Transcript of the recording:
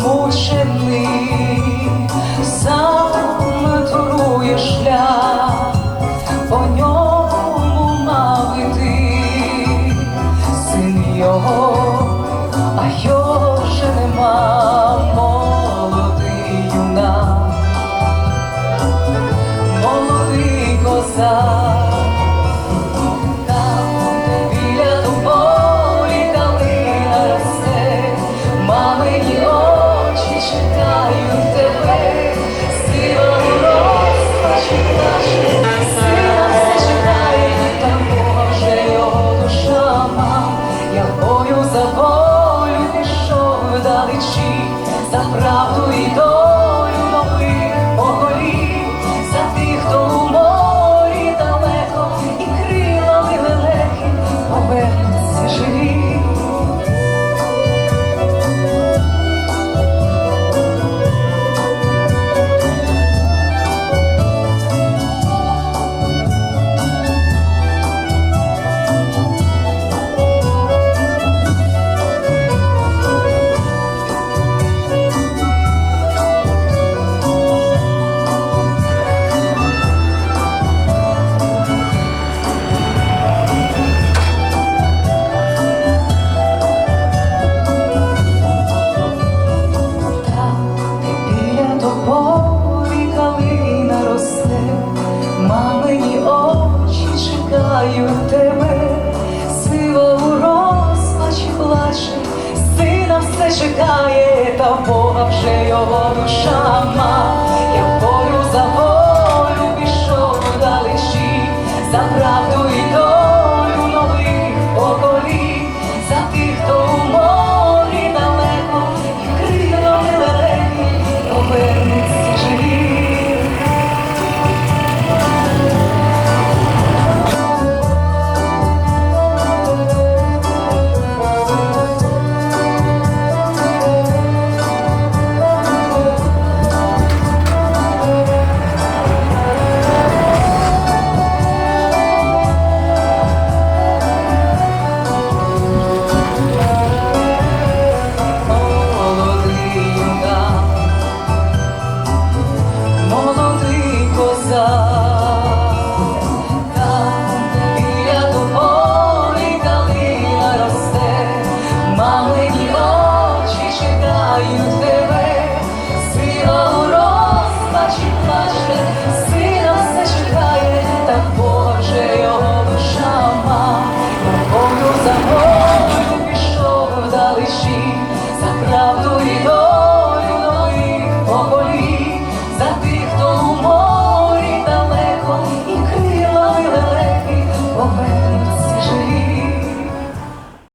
змучений, завтра трує шлях, по ньому мав іти син його, а його вже нема. за правду і до. душа ма, я в бою за волю пішов далечі, за правду і до.